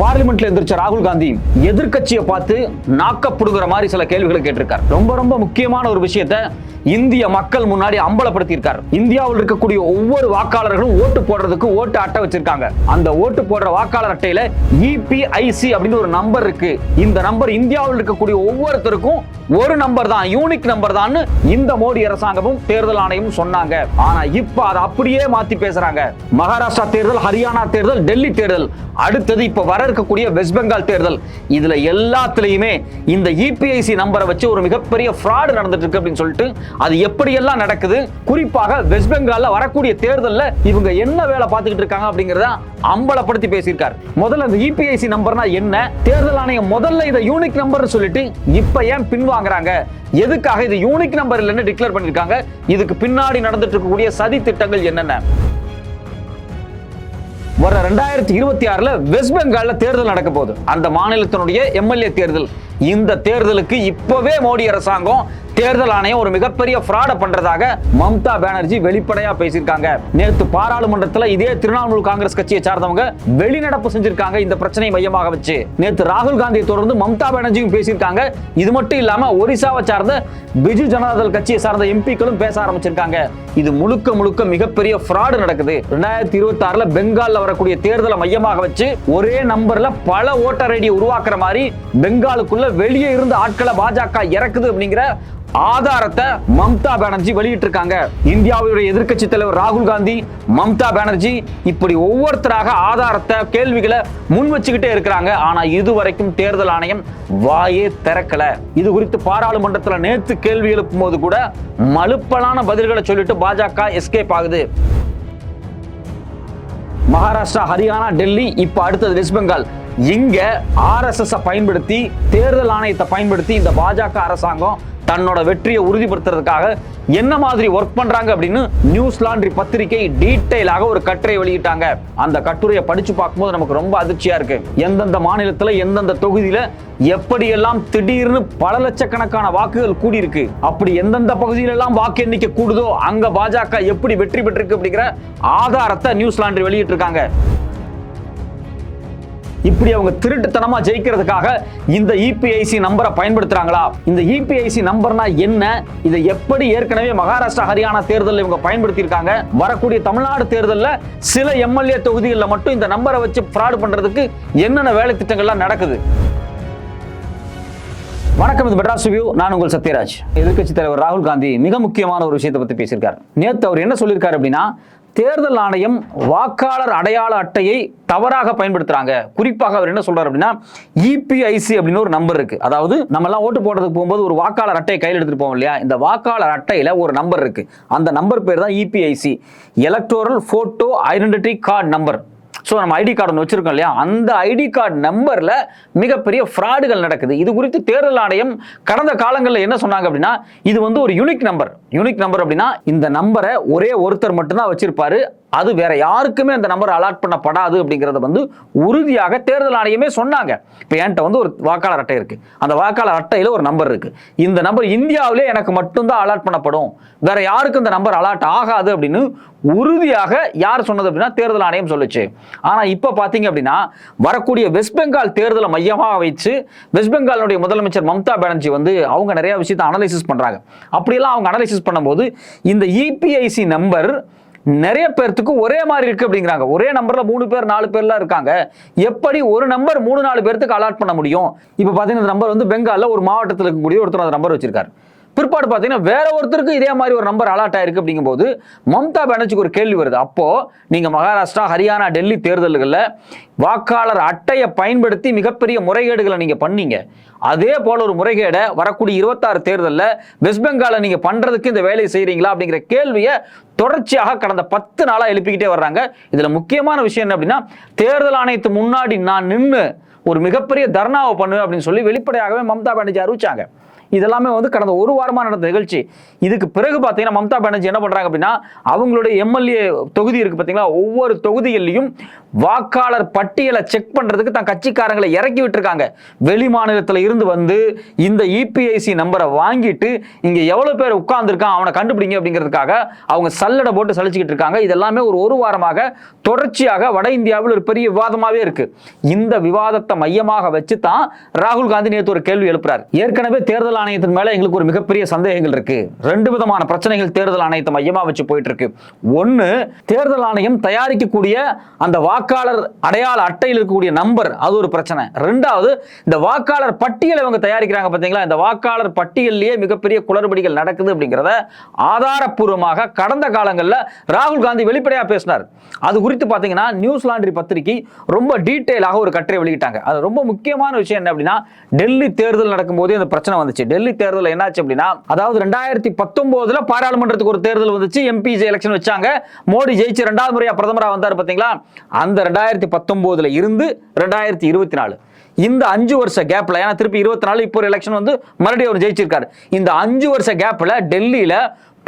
பார்லிமெண்ட்ல எந்திரிச்ச ராகுல் காந்தி எதிர்கட்சியை பார்த்து நாக்கப்படுகிற மாதிரி சில கேள்விகளை கேட்டிருக்கார். ரொம்ப ரொம்ப முக்கியமான ஒரு விஷயத்த இந்திய மக்கள் முன்னாடி அம்பலப்படுத்தியிருக்கார். இந்தியாவில் இருக்கக்கூடிய ஒவ்வொரு வாக்காளர்களும் ஓட்டு போடுறதுக்கு ஓட்டு அட்டை வச்சிருக்காங்க. அந்த ஓட்டு போடுற வாக்காளர் அட்டையில இபிஐசி அப்படின்னு ஒரு நம்பர் இருக்கு. இந்த நம்பர் இந்தியாவில் இருக்கக்கூடிய ஒவ்வொருத்தருக்கும் ஒரு நம்பர் தான் யூனிக் நம்பர் தான் இந்த மோடி அரசாங்கமும் தேர்தல் ஆணையமும் சொன்னாங்க. ஆனா இப்ப அதை அப்படியே மாத்தி பேசுறாங்க. மகாராஷ்டிரா தேர்தல் ஹரியானா தேர்தல் டெல்லி தேர்தல். அடுத்தது இப்ப வர இருக்கக்கூடிய வெஸ்ட் பெங்கால் தேர்தல். இதுல எல்லாத்துலயுமே இந்த இபிஐசி நம்பரை வச்சு ஒரு மிகப்பெரிய ஃப்ராடு நடந்துட்டு இருக்கு அப்படின்னு சொல்லிட்டு அது எப்படியெல்லாம் நடக்குது? குறிப்பாக வெஸ்ட் பெங்கால்ல வரக்கூடிய தேர்தலில் இவங்க என்ன வேலை பார்த்துக்கிட்டு இருக்காங்க அப்படிங்கறத அம்பலப்படுத்தி பேசியிருக்காரு. முதல்ல இந்த இபிஐசி நம்பர்னா என்ன? தேர்தல் ஆணையம் முதல்ல இதை யூனிக் நம்பர் சொல்லிட்டு இப்ப ஏன் பின்வாங்குறாங்க? எதுக்காக இது யூனிக் நம்பர் இல்லைன்னு டிக்ளேர் பண்ணிருக்காங்க இதுக்கு பின்னாடி நடந்துட்டு இருக்கக்கூடிய சதி திட்டங்கள் என்னென்ன? வர ரெண்டாயிரத்தி இருபத்தி ஆறுல வெஸ்ட் பெங்கால்ல தேர்தல் நடக்க போகுது. அந்த மாநிலத்தினுடைய எம்எல்ஏ தேர்தல். இந்த தேர்தலுக்கு இப்பவே மோடி அரசாங்கம் தேர்தல் ஆணையம் ஒரு மிகப்பெரிய ஃப்ராடை பண்றதாக மம்தா பானர்ஜி வெளிப்படையா பேசியிருக்காங்க. நேத்து பாராளுமன்றத்தில் இதே திரிணாமுல் காங்கிரஸ் கட்சியை சார்ந்தவங்க வெளிநடப்பு செஞ்சிருக்காங்க இந்த பிரச்சனை மையமாக வச்சு. நேத்து ராகுல் காந்தியை தொடர்ந்து மம்தா பானர்ஜியும் பேசியிருக்காங்க. இது மட்டும் இல்லாம ஒரிசாவை சார்ந்த பிஜு ஜனதாதள் கட்சியை சார்ந்த எம்பிக்களும் பேச ஆரம்பிச்சிருக்காங்க. இது முழுக்க முழுக்க மிகப்பெரிய ஃப்ராடு நடக்குது. ரெண்டாயிரத்தி இருபத்தி ஆறுல பெங்கால்ல வரக்கூடிய தேர்தலை மையமாக வச்சு ஒரே நம்பர்ல பல ஓட்டர் ஐடியை உருவாக்குற மாதிரி பெங்காலுக்குள்ள வெளியே இருந்து ஆட்களை பாஜக இறக்குது அப்படிங்கிற ஆதாரத்தை மம்தா பானர்ஜி வெளியிட்டு இருக்காங்க இந்தியாவுடைய எதிர்க்கட்சி தலைவர் ராகுல் காந்தி மம்தா பானர்ஜி இப்படி ஒவ்வொருத்தராக ஆதாரத்தை கேள்விகளை முன் வச்சுக்கிட்டே இருக்கிறாங்க. ஆனா இதுவரைக்கும் தேர்தல் ஆணையம் வாயே திறக்கல. இது குறித்து பாராளுமன்றத்தில் நேத்து கேள்வி எழுப்பும் போது கூட மலுப்பலான பதில்களை சொல்லிட்டு பாஜக எஸ்கேப் ஆகுது. மகாராஷ்டிரா ஹரியானா டெல்லி இப்ப அடுத்தது வெஸ்ட் பெங்கால். இங்க ஆர்எஸ்எஸ் பயன்படுத்தி தேர்தல் ஆணையத்தை பயன்படுத்தி இந்த பாஜக அரசாங்கம் தன்னோட வெற்றியை உறுதிப்படுத்துறதுக்காக என்ன மாதிரி ஒர்க் பண்றாங்க அப்படின்னு நியூஸ் லாண்ட்ரி பத்திரிகை டீட்டெயிலாக ஒரு கட்டுரை வெளியிட்டாங்க. அந்த கட்டுரையை படிச்சு பார்க்கும்போது நமக்கு ரொம்ப அதிர்ச்சியா இருக்கு. எந்தெந்த மாநிலத்துல எந்தெந்த தொகுதியில எப்படியெல்லாம் திடீர்னு பல லட்சக்கணக்கான வாக்குகள் கூடியிருக்கு அப்படி எந்தெந்த பகுதியில எல்லாம் வாக்கு எண்ணிக்கை கூடுதோ அங்க பாஜக எப்படி வெற்றி பெற்றிருக்கு அப்படிங்கிற ஆதாரத்தை நியூஸ் லாண்ட்ரி வெளியிட்டிருக்காங்க. இப்படி அவங்க திருட்டுத்தனமா ஜெயிக்கிறதுக்காக இந்த இபிஐசி நம்பரை பயன்படுத்துறாங்களா? இந்த இபிஐசி நம்பர்னா என்ன? இதை எப்படி ஏற்கனவே மகாராஷ்டிரா ஹரியானா தேர்தலில் இவங்க பயன்படுத்தியிருக்காங்க? வரக்கூடிய தமிழ்நாடு தேர்தலில் சில எம்எல்ஏ தொகுதிகளில் மட்டும் இந்த நம்பரை வச்சு ஃப்ராட் பண்றதுக்கு என்னென்ன வேலை திட்டங்கள்லாம் நடக்குது? வணக்கம் இது மெட்ராஸ் ரிவ்யூ நான் உங்கள் சத்யராஜ். எதிர்க்கட்சி தலைவர் ராகுல் காந்தி மிக முக்கியமான ஒரு விஷயத்தை பத்தி பேசியிருக்காரு. நேத்து அவர் என்ன சொல்லியிருக்காரு அப்படின்னா தேர்தல் ஆணையம் வாக்காளர் அடையாள அட்டையை தவறாக பயன்படுத்துறாங்க. குறிப்பாக அவர் என்ன சொல்றாரு அப்படின்னா இபிஐசி அப்படின்னு ஒரு நம்பர் இருக்கு. அதாவது நம்ம எல்லாம் ஓட்டு போடுறதுக்கு போகும்போது ஒரு வாக்காளர் அட்டையை கையில் எடுத்துட்டு போவோம் இல்லையா? இந்த வாக்காளர் அட்டையில ஒரு நம்பர் இருக்கு. அந்த நம்பர் பேர் தான் EPIC electoral photo identity card number so நம்ம ஐடி கார்டு ஒன்று வச்சுருக்கோம் இல்லையா? அந்த ஐடி கார்டு நம்பரில் மிகப்பெரிய ஃப்ராடுகள் நடக்குது. இது குறித்து தேர்தல் ஆணையம் கடந்த காலங்களில் என்ன சொன்னாங்க அப்படின்னா இது வந்து ஒரு யூனிக் நம்பர் யூனிக் நம்பர் அப்படின்னா இந்த நம்பரை ஒரே ஒருத்தர் மட்டும்தான் வச்சிருப்பாரு. அது வேற யாருக்குமே அந்த நம்பர் அலாட் பண்ணப்படாது அப்படிங்கிறத வந்து உறுதியாக தேர்தல் ஆணையமே சொன்னாங்க. இப்போ என்கிட்ட வந்து ஒரு வாக்காளர் அட்டை இருக்கு. அந்த வாக்காளர் அட்டையில் ஒரு நம்பர் இருக்கு. இந்த நம்பர் இந்தியாவிலே எனக்கு மட்டும்தான் அலாட் பண்ணப்படும். வேற யாருக்கும் இந்த நம்பர் அலாட் ஆகாது அப்படின்னு உறுதியாக யார் சொன்னது அப்படின்னா தேர்தல் ஆணையம் சொல்லுச்சு. ஆனால் இப்போ பார்த்தீங்க அப்படின்னா வரக்கூடிய வெஸ்ட் பெங்கால் தேர்தலை மையமாக வச்சு வெஸ்ட் பெங்காலுடைய முதலமைச்சர் மம்தா பானர்ஜி வந்து அவங்க நிறைய விஷயத்தை அனலைசிஸ் பண்ணுறாங்க அப்படியெல்லாம் அவங்க அனலைசிஸ் பண்ணும்போது இந்த இபிஐசி நம்பர் நிறைய பேர்த்துக்கு ஒரே மாதிரி இருக்கு அப்படிங்கிறாங்க. ஒரே நம்பர்ல மூணு பேர் நாலு பேர்லாம் இருக்காங்க. எப்படி ஒரு நம்பர் மூணு நாலு பேர்த்துக்கு அலாட் பண்ண முடியும்? இப்போ பார்த்தீங்கன்னா இந்த நம்பர் வந்து பெங்காலில் ஒரு மாவட்டத்தில் இருக்கக்கூடிய ஒருத்தர் அந்த நம்பர் வச்சிருக்காரு. பிற்பாடு பார்த்தீங்கன்னா வேற ஒருத்தருக்கு இதே மாதிரி ஒரு நம்பர் அலாட் ஆயிருக்கு அப்படிங்கும்போது மம்தா பானர்ஜிக்கு ஒரு கேள்வி வருது. அப்போ நீங்க மகாராஷ்டிரா ஹரியானா டெல்லி தேர்தல்களில் வாக்காளர் அட்டையை பயன்படுத்தி மிகப்பெரிய முறைகேடுகளை நீங்க பண்ணீங்க. அதே போல ஒரு முறைகேடை வரக்கூடிய இருபத்தாறு தேர்தலில் வெஸ்ட் பெங்காலில் நீங்க பண்றதுக்கு இந்த வேலையை செய்கிறீங்களா அப்படிங்கிற கேள்வியை தொடர்ச்சியாக கடந்த பத்து நாளாக எழுப்பிக்கிட்டே வர்றாங்க. இதுல முக்கியமான விஷயம் என்ன அப்படின்னா தேர்தல் ஆணையத்து முன்னாடி நான் நின்று ஒரு மிகப்பெரிய தர்ணாவை பண்ணுவேன் அப்படின்னு சொல்லி வெளிப்படையாகவே மம்தா பானர்ஜி அறிவிச்சாங்க. இதெல்லாமே வந்து கடந்த ஒரு வாரமாக நடந்த நிகழ்ச்சி. இதுக்கு பிறகு பார்த்தீங்கன்னா மம்தா பானர்ஜி என்ன பண்ணுறாங்க அப்படின்னா அவங்களுடைய எம்எல்ஏ தொகுதி இருக்குது பார்த்தீங்களா ஒவ்வொரு தொகுதிகளிலையும் வாக்காளர் பட்டியலை செக் பண்ணுறதுக்கு தான் கட்சிக்காரங்களை இறக்கி விட்டுருக்காங்க. வெளி மாநிலத்தில் இருந்து வந்து இந்த இபிஐசி நம்பரை வாங்கிட்டு இங்கே எவ்வளோ பேர் உட்கார்ந்துருக்கான் அவனை கண்டுபிடிங்க அப்படிங்கிறதுக்காக அவங்க சல்லடை போட்டு சலிச்சுக்கிட்டு இருக்காங்க. இதெல்லாமே ஒரு ஒரு வாரமாக தொடர்ச்சியாக வட இந்தியாவில் ஒரு பெரிய விவாதமாகவே இருக்கு. இந்த விவாதத்தை மையமாக வச்சு தான் ராகுல் காந்தி நேற்று ஒரு கேள்வி எழுப்புறார். ஏற்கனவே தேர்தல் ஆணையத்தின் மேல எங்களுக்கு ஒரு மிகப்பெரிய சந்தேகங்கள் இருக்கு. ரெண்டு விதமான பிரச்சனைகள் தேர்தல் ஆணையத்தை மையமா வச்சு போயிட்டு இருக்கு. ஒன்னு தேர்தல் ஆணையம் தயாரிக்கக்கூடிய அந்த வாக்காளர் அடையாள அட்டையில் இருக்கக்கூடிய நம்பர் அது ஒரு பிரச்சனை. ரெண்டாவது இந்த வாக்காளர் பட்டியலை இவங்க தயாரிக்கிறாங்க பாத்தீங்களா? இந்த வாக்காளர் பட்டியலிலேயே மிகப்பெரிய குளறுபடிகள் நடக்குது அப்படிங்கிறத ஆதாரப்பூர்வமாக கடந்த காலங்களில் ராகுல் காந்தி வெளிப்படையா பேசினார். அது குறித்து பாத்தீங்கன்னா நியூஸ் லாண்ட்ரி பத்திரிகை ரொம்ப டீட்டெயிலாக ஒரு கட்டுரை வெளியிட்டாங்க. அது ரொம்ப முக்கியமான விஷயம் என்ன அப்படின்னா டெல்லி தேர்தல் நடக்கும்போது அந்த பிரச்சனை வந்துச்சு. டெல்லி தேர்தல் என்னாச்சு அப்படின்னா அதாவது ரெண்டாயிரத்தி பத்தொன்பதுல பாராளுமன்றத்துக்கு ஒரு தேர்தல் வந்துச்சு. எம்பி எலெக்ஷன் வச்சாங்க. மோடி ஜெயிச்சு ரெண்டாவது முறையா பிரதமரா வந்தார் பாத்தீங்களா? அந்த ரெண்டாயிரத்தி பத்தொன்பதுல இருந்து ரெண்டாயிரத்தி இருபத்தி நாலு. இந்த அஞ்சு வருஷ கேப்ல ஏன்னா திருப்பி இருபத்தி நாலு இப்போ ஒரு எலெக்ஷன் வந்து மறுபடியும் அவர் ஜெயிச்சிருக்காரு. இந்த அஞ்சு வருஷ கேப்ல டெல்லியில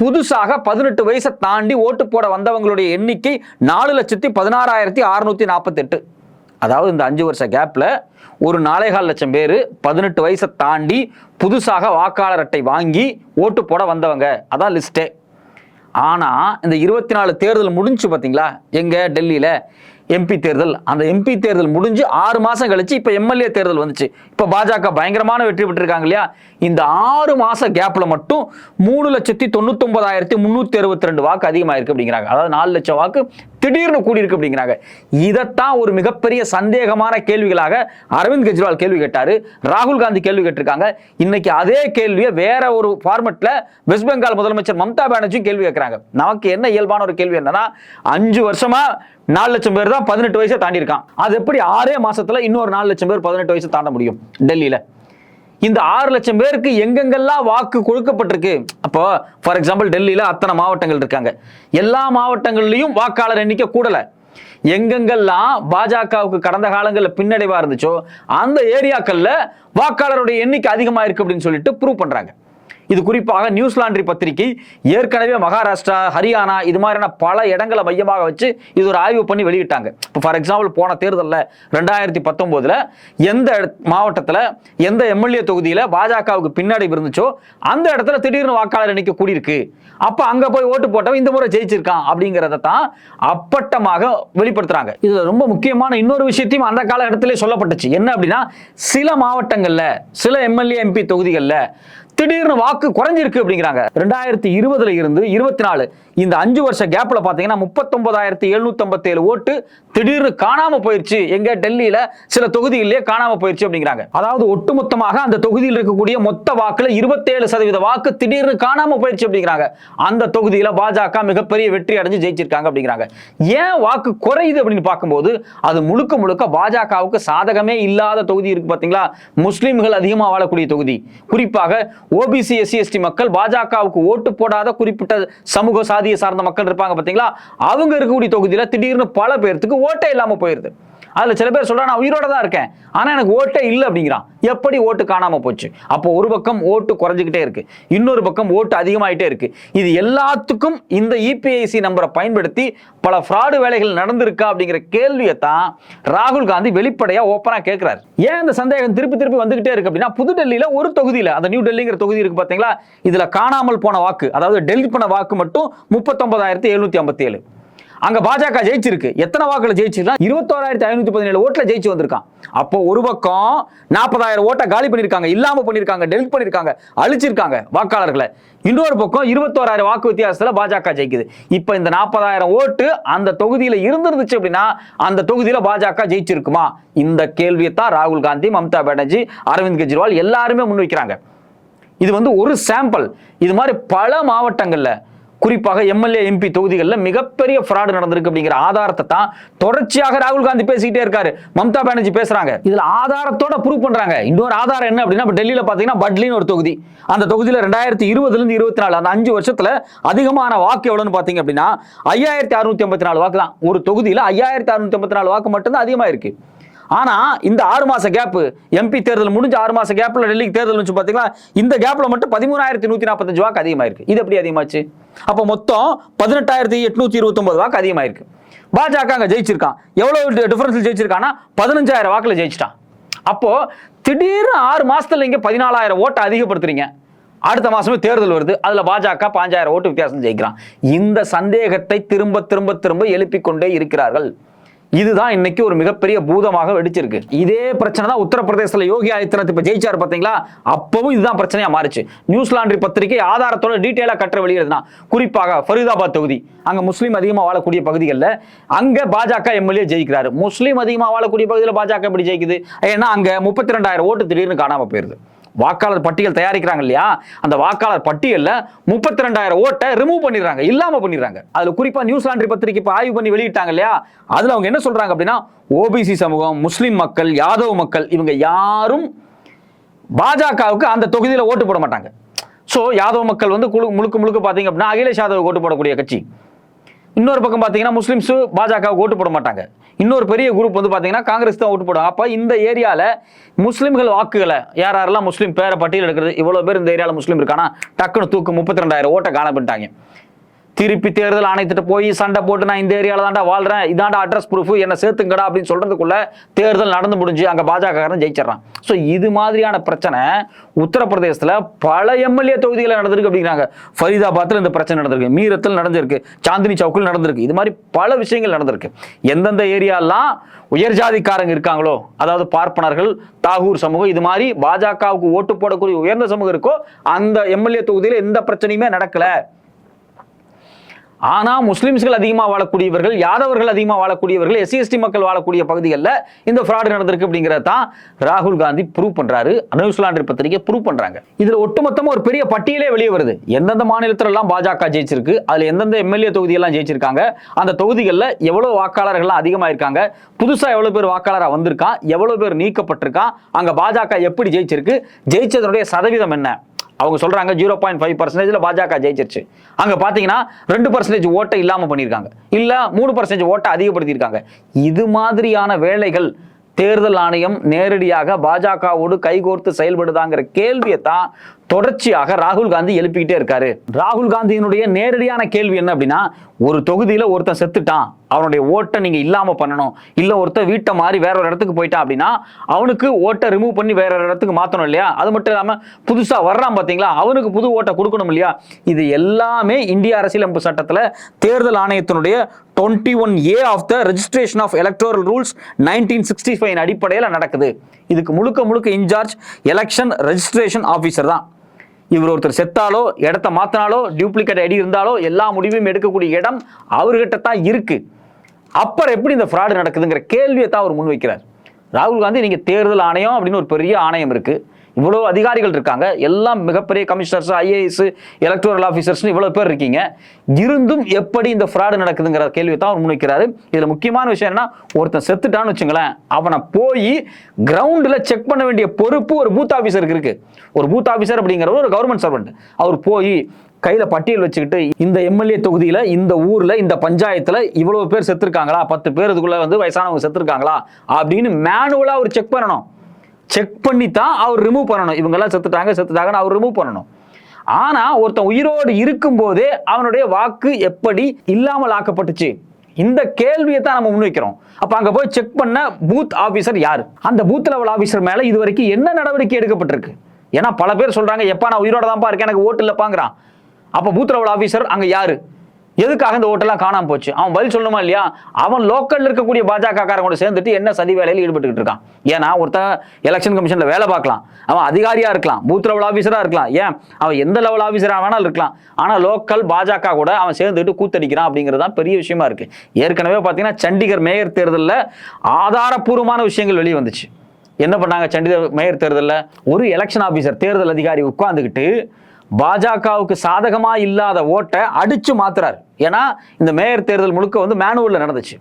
புதுசாக பதினெட்டு வயசை தாண்டி ஓட்டு போட வந்தவங்களுடைய எண்ணிக்கை நாலு லட்சத்தி பதினாறாயிரத்தி அறுநூத்தி நாற்பத்தெட்டு அதாவது இந்த அஞ்சு வருஷ கேப்ல ஒரு நாலேகால் லட்சம் பேர் பதினெட்டு வயசை தாண்டி புதுசாக வாக்காளர் அட்டை வாங்கி ஓட்டு போட வந்தவங்க. அதான் லிஸ்ட்டே ஆனால் இந்த இருபத்தி நாலு தேர்தல் முடிஞ்சு பார்த்தீங்களா எங்கே டெல்லியில் எம்பி தேர்தல். அந்த எம்பி தேர்தல் முடிஞ்சு ஆறு மாதம் கழிச்சு இப்போ எம்எல்ஏ தேர்தல் வந்துச்சு. இப்போ பாஜக பயங்கரமான வெற்றி பெற்றிருக்காங்க இல்லையா? இந்த ஆறு மாத கேப்பில் மட்டும் மூணு லட்சத்தி தொண்ணூத்தொம்பதாயிரத்தி முந்நூற்றி அறுபத்தி ரெண்டு வாக்கு அதிகமாயிருக்கு அப்படிங்கிறாங்க. அதாவது நாலு லட்சம் வாக்கு திடீர்னு கூடியிருக்கு அப்படிங்கிறாங்க. இதைத்தான் ஒரு மிகப்பெரிய சந்தேகமான கேள்விகளாக அரவிந்த் கெஜ்ரிவால் கேள்வி கேட்டார். ராகுல் காந்தி கேள்வி கேட்டிருக்காங்க. இன்னைக்கு அதே கேள்வியை வேற ஒரு ஃபார்மெட்டில் வெஸ்ட் பெங்கால் முதலமைச்சர் மம்தா பானர்ஜியும் கேள்வி கேட்குறாங்க. நமக்கு என்ன இயல்பான ஒரு கேள்வி என்னன்னா அஞ்சு வருஷமாக நாலு லட்சம் பேர் தான் பதினெட்டு வயசை தாண்டி இருக்கான். அது எப்படி ஆறே மாசத்துல இன்னொரு நாலு லட்சம் பேர் பதினெட்டு வயசை தாண்ட முடியும்? டெல்லியில. இந்த ஆறு லட்சம் பேருக்கு எங்கெங்கெல்லாம் வாக்கு கொடுக்கப்பட்டிருக்கு? அப்போ ஃபார் எக்ஸாம்பிள் டெல்லியில அத்தனை மாவட்டங்கள் இருக்காங்க. எல்லா மாவட்டங்கள்லயும் வாக்காளர் எண்ணிக்கை கூடல. எங்கெங்கெல்லாம் பாஜகவுக்கு கடந்த காலங்களில் பின்னடைவா இருந்துச்சோ அந்த ஏரியாக்கள்ல வாக்காளருடைய எண்ணிக்கை அதிகமா இருக்கு அப்படின்னு சொல்லிட்டு ப்ரூவ் பண்றாங்க. இது குறிப்பாக நியூஸ் லாண்ட்ரி பத்திரிகை. ஏற்கனவே மகாராஷ்டிரா ஹரியானா இது மாதிரியான பல இடங்களை மையமாக வச்சு இது ஒரு ஆய்வு பண்ணி வெளியிட்டாங்க. இப்போ ஃபார் எக்ஸாம்பிள் போன தேர்தலில் ரெண்டாயிரத்தி பத்தொம்போதில் எந்த மாவட்டத்தில் எந்த எம்எல்ஏ தொகுதியில் பாஜகவுக்கு பின்னாடி இருந்துச்சோ அந்த இடத்துல திடீர்னு வாக்காளர் எண்ணிக்கை கூடியிருக்கு. அப்போ அங்கே போய் ஓட்டு போட்டவன் இந்த முறை ஜெயிச்சிருக்கான் அப்படிங்கிறத தான் அப்பட்டமாக வெளிப்படுத்துறாங்க. இதில் ரொம்ப முக்கியமான இன்னொரு விஷயத்தையும் அந்த காலகட்டத்திலே சொல்லப்பட்டுச்சு. என்ன அப்படின்னா சில மாவட்டங்களில் சில எம்எல்ஏ எம்பி தொகுதிகளில் திடீர்னு வாக்கு குறைஞ்சிருக்கு அப்படிங்கிறாங்க. ரெண்டாயிரத்தி இருபதுல இருந்து இருபத்தி நாலு. இந்த அஞ்சு வருஷ கேப்ல பாத்தீங்கன்னா முப்பத்தொன்பதாயிரத்தி எழுநூத்தி ஏழு ஓட்டு திடீர்னு காணாம போயிருச்சு. எங்க டெல்லியில சில தொகுதிகளிலே காணாம போயிருச்சு அப்படிங்கிறாங்க. அதாவது ஒட்டுமொத்தமாக அந்த தொகுதியில் இருக்கக்கூடிய மொத்த வாக்குல இருபத்தேழு சதவீத வாக்கு திடீர்னு காணாம போயிருச்சு அப்படிங்கிறாங்க. அந்த தொகுதியில பாஜக மிகப்பெரிய வெற்றி அடைஞ்சு ஜெயிச்சிருக்காங்க அப்படிங்கிறாங்க. ஏன் வாக்கு குறையுது அப்படின்னு பார்க்கும்போது அது முழுக்க முழுக்க பாஜகவுக்கு சாதகமே இல்லாத தொகுதி இருக்கு பாத்தீங்களா? முஸ்லிம்கள் அதிகமாக வாழக்கூடிய தொகுதி. குறிப்பாக ஓபிசி எஸ்சி எஸ்டி மக்கள் பாஜகவுக்கு ஓட்டு போடாத குறிப்பிட்ட சமூக சாதியை சார்ந்த மக்கள் இருப்பாங்க பாத்தீங்களா அவங்க இருக்கக்கூடிய தொகுதியில திடீர்னு பல பேர்த்துக்கு ஓட்டே இல்லாம போயிருது. அதில் சில பேர் சொல்றான் நான் உயிரோட தான் இருக்கேன். ஆனால் எனக்கு ஓட்டே இல்லை அப்படிங்கிறான். எப்படி ஓட்டு காணாமல் போச்சு? அப்போ ஒரு பக்கம் ஓட்டு குறைஞ்சிக்கிட்டே இருக்கு. இன்னொரு பக்கம் ஓட்டு அதிகமாகிட்டே இருக்கு. இது எல்லாத்துக்கும் இந்த இபிஐசி நம்பரை பயன்படுத்தி பல ஃப்ராடு வேலைகள் நடந்திருக்கா அப்படிங்கிற கேள்வியை தான் ராகுல் காந்தி வெளிப்படையாக ஓப்பனாக கேட்குறாரு ஏன் இந்த சந்தேகம் திருப்பி திருப்பி வந்துகிட்டே இருக்கு அப்படின்னா புதுடெல்லியில் ஒரு தொகுதியில் அந்த நியூ டெல்லிங்கிற தொகுதி இருக்கு பார்த்தீங்களா இதில் காணாமல் போன வாக்கு அதாவது டெலிட் பண்ண வாக்கு மட்டும் முப்பத்தொன்பதாயிரத்தி எழுநூற்றி ஐம்பத்தி ஏழு அங்க பாஜக ஜெயிச்சிருக்கு. எத்தனை வாக்குல ஜெயிச்சிருக்கலாம் இருபத்தோராயிரத்தி ஐநூத்தி பதினேழு ஓட்டுல ஜெயிச்சு வந்திருக்கான். அப்போ ஒரு பக்கம் நாற்பதாயிரம் ஓட்டை காலி பண்ணிருக்காங்க இல்லாம பண்ணிருக்காங்க டெலிட் பண்ணிருக்காங்க அழிச்சிருக்காங்க வாக்காளர்களை. இன்னொரு பக்கம் இருபத்தோராயிரம் வாக்கு வித்தியாசத்துல பாஜக ஜெயிக்குது. இப்ப இந்த நாற்பதாயிரம் ஓட்டு அந்த தொகுதியில இருந்துருந்துச்சு அப்படின்னா அந்த தொகுதியில பாஜக ஜெயிச்சிருக்குமா? இந்த கேள்வியை தான் ராகுல் காந்தி மம்தா பானர்ஜி அரவிந்த் கெஜ்ரிவால் எல்லாருமே முன்வைக்கிறாங்க. இது வந்து ஒரு சாம்பிள் இது மாதிரி பல மாவட்டங்கள்ல குறிப்பாக எம்எல்ஏ எம்பி தொகுதிகளில் மிகப்பெரிய ஃப்ராடு நடந்திருக்கு அப்படிங்கிற ஆதாரத்தை தான் தொடர்ச்சியாக ராகுல் காந்தி பேசிக்கிட்டே இருக்காரு. மம்தா பானர்ஜி பேசுறாங்க. இதுல ஆதாரத்தோட ப்ரூவ் பண்றாங்க. இன்னொரு ஆதாரம் என்ன அப்படின்னா இப்போ டெல்லியில பாத்தீங்கன்னா பட்லின்னு ஒரு தொகுதி. அந்த தொகுதியில் ரெண்டாயிரத்தி இருபதுல இருந்து இருபத்தி நாலு அந்த அஞ்சு வருஷத்துல அதிகமான வாக்கு எவ்வளவுன்னு பாத்தீங்க அப்படின்னா ஐயாயிரத்தி அறுநூத்தி ஐம்பத்தி நாலு வாக்கு தான் ஒரு தொகுதியில் ஐயாயிரத்தி அறுநூத்தி ஐம்பத்தி நாலு வாக்கு மட்டும்தான் அதிகமாக இருக்கு ஆனா இந்த ஆறு மாச கேப் எம்பி தேர்தல் முடிஞ்ச ஆறு மாச கேப்ல டெல்லிக்கு தேர்தல் வச்சு பாத்தீங்களா? இந்த கேப்ல மட்டும் பதிமூணாயிரத்தி நூத்தி நாற்பத்தஞ்சு வாக்கு அதிகமாயிருக்கு. இது எப்படி அதிகமாச்சு? அப்போ மொத்தம் பதினெட்டாயிரத்தி எட்நூத்தி இருபத்தொன்பது வாக்கு அதிகமாயிருக்கு. பாஜக அங்க ஜெயிச்சிருக்கான். எவ்வளவு டிஃபரன்ஸ் ஜெயிச்சிருக்கான்னா பதினஞ்சாயிரம் வாக்குல ஜெயிச்சிட்டான். அப்போ திடீர்னு ஆறு மாசத்துல இங்க பதினாலாயிரம் ஓட்டை அதிகப்படுத்துறீங்க. அடுத்த மாசமே தேர்தல் வருது. அதுல பாஜக பாஞ்சாயிரம் ஓட்டு வித்தியாசம் ஜெயிக்கிறான். இந்த சந்தேகத்தை திரும்ப திரும்ப திரும்ப எழுப்பிக் கொண்டே இருக்கிறார்கள். இதுதான் இன்னைக்கு ஒரு மிகப்பெரிய பூதமாக வெடிச்சிருக்கு. இதே பிரச்சனை தான் உத்தரப்பிரதேசத்தில் யோகி ஆதித்யநாத் இப்போ ஜெயிச்சாரு பார்த்தீங்களா அப்பவும் இதுதான் பிரச்சனையாக மாறிச்சு. நியூஸ் லாண்ட்ரி பத்திரிகை ஆதாரத்தோட டீட்டெயிலாக கட்டுற வெளியிடுதுன்னா குறிப்பாக ஃபரீதாபாத் தொகுதி. அங்கே முஸ்லீம் அதிகமாக வாழக்கூடிய பகுதிகளில் அங்கே பாஜக எம்எல்ஏ ஜெயிக்கிறாரு. முஸ்லீம் அதிகமாக வாழக்கூடிய பகுதியில் பாஜக எப்படி ஜெயிக்குது? ஏன்னா அங்கே முப்பத்தி ரெண்டாயிரம் ஓட்டு திடீர்னு காணாம போயிருது. வாக்காளர் பட்டியல் தயாரிக்கிறாங்க இல்லையா? அந்த வாக்காளர் பட்டியலில் முப்பத்தி ரெண்டாயிரம் ஓட்டை ரிமூவ் பண்ணிடுறாங்க இல்லாமல் பண்ணிடுறாங்க. அதில் குறிப்பாக நியூஸ் பத்திரிக்கை பத்திரிகை ஆய்வு பண்ணி வெளியிட்டாங்க இல்லையா? அதில் அவங்க என்ன சொல்கிறாங்க அப்படின்னா ஓபிசி சமூகம் முஸ்லீம் மக்கள் யாதவ் மக்கள் இவங்க யாரும் பாஜகவுக்கு அந்த தொகுதியில் ஓட்டு போட மாட்டாங்க. ஸோ யாதவ் மக்கள் வந்து குழு முழுக்க முழுக்க பார்த்தீங்க அப்படின்னா அகிலேஷ் யாதவ் ஓட்டு போடக்கூடிய கட்சி. இன்னொரு பக்கம் பார்த்தீங்கன்னா முஸ்லீம்ஸு பாஜகவுக்கு ஓட்டு போட மாட்டாங்க. இன்னொரு பெரிய குரூப் வந்து பார்த்தீங்கன்னா காங்கிரஸ் தான் ஓட்டு போடும் அப்போ இந்த ஏரியாவில் முஸ்லிம்கள் வாக்குகளை யார் யாரெல்லாம் முஸ்லீம் பேரை பட்டியல் எடுக்கிறது இவ்வளோ பேர் இந்த ஏரியாவில் முஸ்லீம் இருக்கானா? டக்குன்னு தூக்கு முப்பத்தி ரெண்டாயிரம் ஓட்டை காணப்பட்டாங்க திருப்பி தேர்தல் ஆணையத்திட்ட போய் சண்டை போட்டு நான் இந்த ஏரியாவில் தான்டா வாழ்கிறேன் இதாண்டா அட்ரஸ் ப்ரூஃப் என்ன சேர்த்துங்கடா அப்படின்னு சொல்றதுக்குள்ள தேர்தல் நடந்து முடிஞ்சு அங்கே பாஜகக்காரன் ஜெயிச்சிடறான். ஸோ இது மாதிரியான பிரச்சனை உத்தரப்பிரதேசத்தில் பல எம்எல்ஏ தொகுதிகளில் நடந்திருக்கு அப்படிங்கிறாங்க. ஃபரீதாபாத்தில் இந்த பிரச்சனை நடந்திருக்கு. மீரத்தில் நடந்திருக்கு. சாந்தினி சவுக்கில் நடந்திருக்கு. இது மாதிரி பல விஷயங்கள் நடந்திருக்கு. எந்தெந்த ஏரியாலாம் உயர் ஜாதிக்காரங்க இருக்காங்களோ அதாவது பார்ப்பனர்கள் தாகூர் சமூகம் இது மாதிரி பாஜகவுக்கு ஓட்டு போடக்கூடிய உயர்ந்த சமூகம் இருக்கோ அந்த எம்எல்ஏ தொகுதியில் எந்த பிரச்சனையுமே நடக்கலை. ஆனால் முஸ்லீம்ஸ்கள் அதிகமாக வாழக்கூடியவர்கள் யாதவர்கள் அதிகமாக வாழக்கூடியவர்கள் எஸ்சி எஸ்டி மக்கள் வாழக்கூடிய பகுதிகளில் இந்த ஃப்ராடு நடந்திருக்கு அப்படிங்கிறத தான் ராகுல் காந்தி ப்ரூவ் பண்ணுறாரு நியூசிலாந்து பத்திரிகை ப்ரூவ் பண்ணுறாங்க இதில் ஒட்டுமொத்தமாக ஒரு பெரிய பட்டியலே வெளியே வருது. எந்தெந்த மாநிலத்திலலாம் பாஜக ஜெயிச்சிருக்கு அதில் எந்தெந்த எம்எல்ஏ தொகுதியெல்லாம் ஜெயிச்சிருக்காங்க அந்த தொகுதிகளில் எவ்வளோ வாக்காளர்கள்லாம் அதிகமாக இருக்காங்க புதுசாக எவ்வளோ பேர் வாக்காளராக வந்திருக்கான் எவ்வளோ பேர் நீக்கப்பட்டிருக்கான் அங்கே பாஜக எப்படி ஜெயிச்சிருக்கு ஜெயிச்சதனுடைய சதவீதம் என்ன? அவங்க சொல்றாங்க ஜீரோ பாயிண்ட் ஃபைவ் பர்சன்டேஜ்ல பாஜக ஜெயிச்சிருச்சு. அங்க பாத்தீங்கன்னா ரெண்டு பர்சன்டேஜ் ஓட்டை இல்லாம பண்ணியிருக்காங்க. இல்ல மூணு பர்சன்டேஜ் ஓட்டை அதிகப்படுத்தியிருக்காங்க. இது மாதிரியான வேலைகள் தேர்தல் ஆணையம் நேரடியாக பாஜகவோடு கைகோர்த்து செயல்படுதாங்கிற கேள்வியை தான் தொடர்ச்சியாக ராகுல் காந்தி எழுப்பிக்கிட்டே இருக்காரு. ராகுல் காந்தியினுடைய நேரடியான கேள்வி என்ன அப்படின்னா ஒரு தொகுதியில ஒருத்தன் செத்துட்டான் அவனுடைய ஓட்டை நீங்க இல்லாம பண்ணணும் இல்ல ஒருத்தன் வீட்டை மாறி வேற ஒரு இடத்துக்கு போயிட்டான் அப்படின்னா அவனுக்கு ஓட்டை ரிமூவ் பண்ணி வேற ஒரு இடத்துக்கு மாத்தணும் இல்லையா? அது மட்டும் இல்லாம புதுசா வர்றான் பாத்தீங்களா? அவனுக்கு புது ஓட்டை கொடுக்கணும் இல்லையா? இது எல்லாமே இந்திய அரசியலமைப்பு சட்டத்துல தேர்தல் ஆணையத்தினுடைய twenty one A of the registration of electoral rules nineteen sixty five அடிப்படையில் நடக்குது. இதுக்கு முழுக்க முழுக்க இன்சார்ஜ் எலெக்ஷன் ரெஜிஸ்ட்ரேஷன் ஆஃபீஸர் தான். இவர் ஒருத்தர் செத்தாலோ இடத்த மாத்தினாலோ டியூப்ளிகேட் ஐடி இருந்தாலோ எல்லா முடிவையும் எடுக்கக்கூடிய இடம் அவர்கிட்ட தான் இருக்கு. அப்புறம் எப்படி இந்த ஃப்ராடு நடக்குதுங்கிற கேள்வியை தான் அவர் முன்வைக்கிறார். ராகுல் காந்தி நீங்க தேர்தல் ஆணையம் அப்படின்னு ஒரு பெரிய ஆணையம் இருக்குது இவ்வளோ அதிகாரிகள் இருக்காங்க. எல்லாம் மிகப்பெரிய கமிஷனர்ஸ் ஐஏஎஸ் எலக்டோரல் ஆஃபீஸர்ஸ்னு இவ்வளோ பேர் இருக்கீங்க. இருந்தும் எப்படி இந்த ஃப்ராடு நடக்குதுங்கிற கேள்வியை தான் அவர் முன்வைக்கிறாரு. இதில் முக்கியமான விஷயம் என்ன ஒருத்தன் செத்துட்டான்னு வச்சுங்களேன். அவனை போய் கிரவுண்டில் செக் பண்ண வேண்டிய பொறுப்பு ஒரு பூத் ஆஃபீஸருக்கு இருக்கு. ஒரு பூத் ஆஃபீஸர் அப்படிங்கிறவர் ஒரு கவர்மெண்ட் சர்வெண்ட் அவர் போய் கையில் பட்டியல் வச்சுக்கிட்டு இந்த எம்எல்ஏ தொகுதியில் இந்த ஊரில் இந்த பஞ்சாயத்தில் இவ்வளோ பேர் செத்துருக்காங்களா? பத்து பேர் இதுக்குள்ளே வந்து வயசானவங்க செத்துருக்காங்களா? அப்படின்னு மேனுவலாக அவர் செக் பண்ணணும். செக் பண்ணி தான் அவர் ரிமூவ் பண்ணணும். இவங்கெல்லாம் செத்துட்டாங்க செத்துட்டாங்கன்னு அவர் ரிமூவ் பண்ணணும். ஆனால் ஒருத்தன் உயிரோடு இருக்கும்போதே அவனுடைய வாக்கு எப்படி இல்லாமல் ஆக்கப்பட்டுச்சு? இந்த கேள்வியை தான் நம்ம முன்வைக்கிறோம். அப்போ அங்கே போய் செக் பண்ண பூத் ஆஃபீஸர் யார்? அந்த பூத் லெவல் ஆஃபீஸர் மேலே இது வரைக்கும் என்ன நடவடிக்கை எடுக்கப்பட்டிருக்கு? ஏன்னா பல பேர் சொல்கிறாங்க எப்பா நான் உயிரோட தான்ப்பா இருக்கேன் எனக்கு ஓட்டு இல்லைப்பாங்கிறான். அப்போ பூத் லெவல் ஆஃபீஸர் அங்கே யார்? எதுக்காக இந்த ஓட்டெல்லாம் காணாமல் போச்சு? அவன் பதில் சொல்லணுமா இல்லையா? அவன் லோக்கல்ல இருக்கக்கூடிய பாஜக காரங்களோட சேர்ந்துட்டு என்ன சதி வேலையில் ஈடுபட்டுக்கிட்டு இருக்கான். ஏன்னா ஒருத்தன் எலெக்ஷன் கமிஷனில் வேலை பார்க்கலாம். அவன் அதிகாரியாக இருக்கலாம். பூத் லெவல் ஆஃபீஸராக இருக்கலாம். ஏன்? அவன் எந்த லெவல் ஆஃபீஸராக வேணாலும் இருக்கலாம். ஆனால் லோக்கல் பாஜக கூட அவன் சேர்ந்துட்டு கூத்தடிக்கிறான் அப்படிங்கிறது தான் பெரிய விஷயமா இருக்கு. ஏற்கனவே பார்த்தீங்கன்னா சண்டிகர் மேயர் தேர்தலில் ஆதாரப்பூர்வமான விஷயங்கள் வெளியே வந்துச்சு. என்ன பண்ணாங்க சண்டிகர் மேயர் தேர்தலில்? ஒரு எலெக்ஷன் ஆஃபீஸர் தேர்தல் அதிகாரி உட்காந்துக்கிட்டு பாஜகவுக்கு சாதகமாக இல்லாத ஓட்டை அடித்து மாத்துறாரு. ஏன்னா இந்த மேயர் தேர்தல் முழுக்க வந்து மேனுவலில் நடந்துச்சு.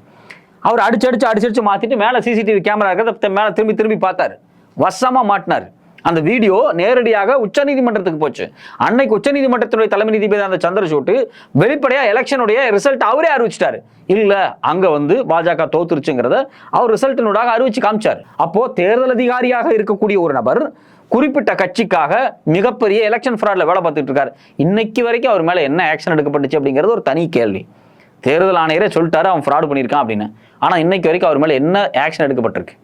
அவர் அடிச்சு அடிச்சு அடிச்சு அடிச்சு மாற்றிட்டு மேலே சிசிடிவி கேமரா இருக்கிறத மேலே திரும்பி திரும்பி பார்த்தாரு. வசமாக மாட்டினார். அந்த வீடியோ நேரடியாக உச்சநீதிமன்றத்துக்கு போச்சு. அன்னைக்கு உச்சநீதிமன்றத்தினுடைய தலைமை நீதிபதி அந்த சந்திரசூட்டு வெளிப்படையாக எலெக்ஷனுடைய ரிசல்ட் அவரே அறிவிச்சிட்டாரு. இல்லை அங்கே வந்து பாஜக தோத்துருச்சுங்கிறத அவர் ரிசல்ட்டினூடாக அறிவிச்சு காமிச்சார். அப்போது தேர்தல் அதிகாரியாக இருக்கக்கூடிய ஒரு நபர் குறிப்பிட்ட கட்சிக்காக மிகப்பெரிய எலெக்ஷன் ஃப்ராட்ல வேலை பார்த்துட்டு இருக்காரு. இன்னைக்கு வரைக்கும் அவர் மேல என்ன ஆக்ஷன் எடுக்கப்பட்டுச்சு அப்படிங்கிறது ஒரு தனி கேள்வி. தேர்தல் ஆணையரே சொல்லிட்டாரு அவன் ஃப்ராட் பண்ணியிருக்கான் அப்படின்னு. ஆனா இன்னைக்கு வரைக்கும் அவர் மேல என்ன ஆக்ஷன் எடுக்கப்பட்டிருக்கு?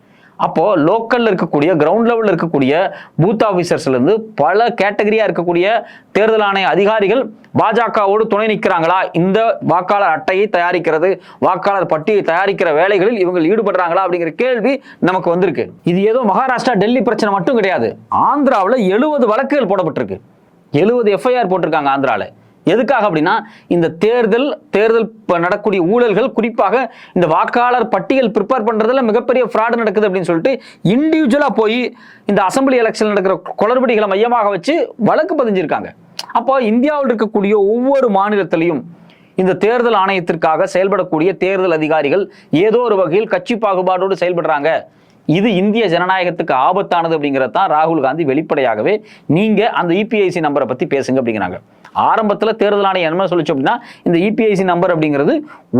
அப்போ லோக்கல்ல இருக்கக்கூடிய கிரவுண்ட் லெவல்ல இருக்கக்கூடிய பூத் ஆபீசர்ஸ்ல இருந்து பல கேட்டகரியா இருக்கக்கூடிய தேர்தல் ஆணைய அதிகாரிகள் பாஜகவோடு துணை நிற்கிறாங்களா இந்த வாக்காளர் அட்டையை தயாரிக்கிறது வாக்காளர் பட்டியை தயாரிக்கிற வேலைகளில் இவங்க ஈடுபடுறாங்களா அப்படிங்கிற கேள்வி நமக்கு வந்திருக்கு. இது ஏதோ மகாராஷ்டிரா டெல்லி பிரச்சனை மட்டும் கிடையாது. ஆந்திராவில் எழுபது வழக்குகள் போடப்பட்டிருக்கு. எழுபது எஃப்ஐஆர் போட்டிருக்காங்க ஆந்திராவில் எதுக்காக அப்படின்னா இந்த தேர்தல் தேர்தல் நடக்கூடிய நடக்கக்கூடிய ஊழல்கள் குறிப்பாக இந்த வாக்காளர் பட்டியல் ப்ரிப்பேர் பண்ணுறதுல மிகப்பெரிய ஃப்ராடு நடக்குது அப்படின்னு சொல்லிட்டு இண்டிவிஜுவலாக போய் இந்த அசம்பிளி எலெக்ஷன் நடக்கிற குளறுபடிகளை மையமாக வச்சு வழக்கு பதிஞ்சிருக்காங்க. அப்போ இந்தியாவில் இருக்கக்கூடிய ஒவ்வொரு மாநிலத்திலையும் இந்த தேர்தல் ஆணையத்திற்காக செயல்படக்கூடிய தேர்தல் அதிகாரிகள் ஏதோ ஒரு வகையில் கட்சி பாகுபாடோடு செயல்படுறாங்க. இது இந்திய ஜனநாயகத்துக்கு ஆபத்தானது அப்படிங்கிறது தான் ராகுல் காந்தி வெளிப்படையாகவே நீங்க அந்த இபிஐசி நம்பரை பத்தி பேசுங்க அப்படிங்கிறாங்க. ஆரம்பத்தில் தேர்தல் ஆணையம் என்ன சொல்லிச்சு அப்படின்னா இந்த இபிஐசி நம்பர் அப்படிங்கிறது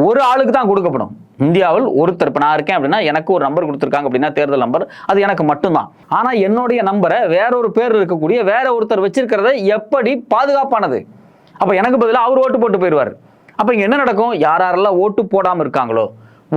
ஒரு ஆளுக்கு தான் கொடுக்கப்படும். இந்தியாவில் ஒருத்தர் இப்போ நான் இருக்கேன் அப்படின்னா எனக்கு ஒரு நம்பர் கொடுத்துருக்காங்க அப்படின்னா தேர்தல் நம்பர் அது எனக்கு மட்டும்தான். ஆனால் என்னுடைய நம்பரை வேற ஒரு பேர் இருக்கக்கூடிய வேற ஒருத்தர் வச்சிருக்கிறத எப்படி பாதுகாப்பானது? அப்போ எனக்கு பதிலாக அவர் ஓட்டு போட்டு போயிடுவார். அப்போ இங்கே என்ன நடக்கும்? யார் யாரெல்லாம் ஓட்டு போடாமல் இருக்காங்களோ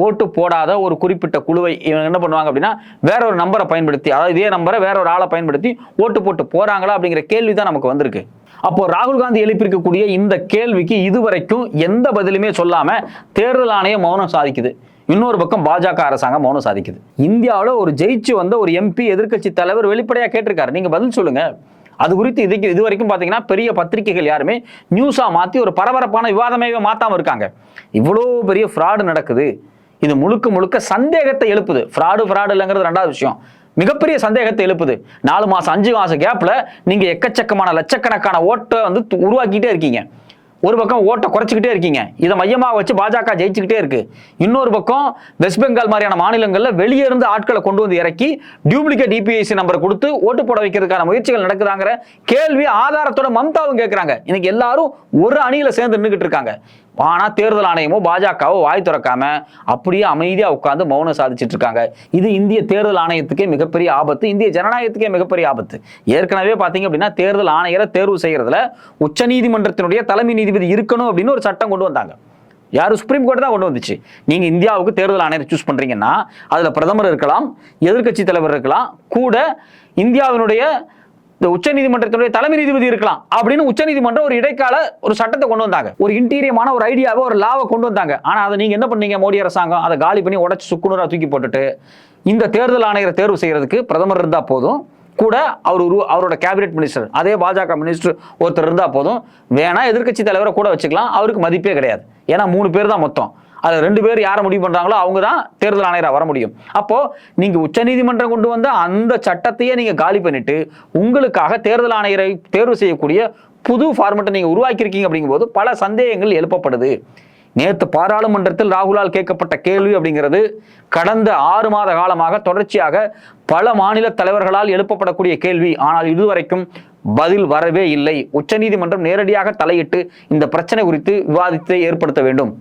ஓட்டு போடாத ஒரு குறிப்பிட்ட குழுவை இவங்க என்ன பண்ணுவாங்க அப்படின்னா வேற ஒரு நம்பரை பயன்படுத்தி அதாவது இதே நம்பரை வேற ஒரு ஆளை பயன்படுத்தி ஓட்டு போட்டு போறாங்களா அப்படிங்கிற கேள்வி தான் நமக்கு வந்திருக்கு. அப்போ ராகுல் காந்தி எழுப்பியிருக்கக்கூடிய இந்த கேள்விக்கு இதுவரைக்கும் எந்த பதிலுமே சொல்லாம தேர்தல் ஆணையம் மௌனம் சாதிக்குது. இன்னொரு பக்கம் பாஜக அரசாங்கம் மௌனம் சாதிக்குது. இந்தியாவில் ஒரு ஜெயிச்சு வந்த ஒரு எம்பி எதிர்க்கட்சி தலைவர் வெளிப்படையாக கேட்டிருக்காரு. நீங்க பதில் சொல்லுங்க. அது குறித்து இதுக்கு இது வரைக்கும் பார்த்தீங்கன்னா பெரிய பத்திரிகைகள் யாருமே நியூஸாக மாற்றி ஒரு பரபரப்பான விவாதமே மாற்றாமல் இருக்காங்க. இவ்வளோ பெரிய ஃப்ராடு நடக்குது. இது முழுக்க முழுக்க சந்தேகத்தை எழுப்புது. ஃப்ராடு ஃப்ராடு இல்லைங்கிறது ரெண்டாவது விஷயம். மிகப்பெரிய சந்தேகத்தை எழுப்புது. நாலு மாதம் அஞ்சு மாதம் கேப்பில் நீங்கள் எக்கச்சக்கமான லட்சக்கணக்கான ஓட்டை வந்து உருவாக்கிட்டே இருக்கீங்க. ஒரு பக்கம் ஓட்டை குறைச்சிக்கிட்டே இருக்கீங்க. இதை மையமாக வச்சு பாஜக ஜெயிச்சுக்கிட்டே இருக்கு. இன்னொரு பக்கம் வெஸ்ட் பெங்கால் மாதிரியான மாநிலங்களில் வெளியே இருந்து ஆட்களை கொண்டு வந்து இறக்கி டியூப்ளிகேட் டிபிஐசி நம்பர் கொடுத்து ஓட்டு போட வைக்கிறதுக்கான முயற்சிகள் நடக்குதாங்கிற கேள்வி ஆதாரத்தோட மம்தாவும் கேட்குறாங்க இன்னைக்கு எல்லாரும் ஒரு அணியில் சேர்ந்து நின்றுக்கிட்டு இருக்காங்க. ஆனால் தேர்தல் ஆணையமோ பாஜகவோ வாய் திறக்காம அப்படியே அமைதியாக உட்காந்து மௌனம் சாதிச்சுட்டு இருக்காங்க இது இந்திய தேர்தல் ஆணையத்துக்கே மிகப்பெரிய ஆபத்து இந்திய ஜனநாயகத்துக்கே மிகப்பெரிய ஆபத்து. ஏற்கனவே பார்த்தீங்க அப்படின்னா தேர்தல் ஆணையரை தேர்வு செய்கிறதுல உச்சநீதிமன்றத்தினுடைய தலைமை நீதிபதி இருக்கணும் அப்படின்னு ஒரு சட்டம் கொண்டு வந்தாங்க. யார்? சுப்ரீம் கோர்ட் தான் கொண்டு வந்துச்சு. நீங்கள் இந்தியாவுக்கு தேர்தல் ஆணையர் சூஸ் பண்ணுறீங்கன்னா அதில் பிரதமர் இருக்கலாம் எதிர்க்கட்சி தலைவர் இருக்கலாம் கூட இந்தியாவினுடைய இந்த உச்சநீதிமன்றத்தினுடைய தலைமை நீதிபதி இருக்கலாம் அப்படின்னு உச்சநீதிமன்றம் ஒரு இடைக்கால ஒரு சட்டத்தை கொண்டு வந்தாங்க. ஒரு இன்டீரியமான ஒரு ஐடியாவை ஒரு லாவை கொண்டு வந்தாங்க. ஆனா அதை நீங்க என்ன பண்ணீங்க மோடி அரசாங்கம்? அதை காலி பண்ணி உடச்சு சுக்குநூறா தூக்கி போட்டுட்டு இந்த தேர்தல் ஆணையரை தேர்வு செய்யறதுக்கு பிரதமர் இருந்தா போதும். கூட அவர் உரு அவரோட கேபினெட் மினிஸ்டர் அதே பாஜக மினிஸ்டர் ஒருத்தர் இருந்தால் போதும். வேணா எதிர்க்கட்சி தலைவரை கூட வச்சுக்கலாம். அவருக்கு மதிப்பே கிடையாது. ஏன்னா மூணு பேர் தான் மொத்தம். அதில் ரெண்டு பேர் யாரை முடிவு பண்றாங்களோ அவங்க தான் தேர்தல் ஆணையராக வர முடியும். அப்போ நீங்க உச்சநீதிமன்றம் கொண்டு வந்த அந்த சட்டத்தையே நீங்க காலி பண்ணிட்டு உங்களுக்காக தேர்தல் ஆணையரை தேர்வு செய்யக்கூடிய புது ஃபார்மெட்டை நீங்க உருவாக்கியிருக்கீங்க அப்படிங்கும்போது பல சந்தேகங்கள் எழுப்பப்படுது. நேற்று பாராளுமன்றத்தில் ராகுலால் கேட்கப்பட்ட கேள்வி அப்படிங்கிறது கடந்த ஆறு மாத காலமாக தொடர்ச்சியாக பல மாநில தலைவர்களால் எழுப்பப்படக்கூடிய கேள்வி. ஆனால் இதுவரைக்கும் பதில் வரவே இல்லை. உச்சநீதிமன்றம் நேரடியாக தலையிட்டு இந்த பிரச்சனை குறித்து விவாதத்தை ஏற்படுத்த வேண்டும்.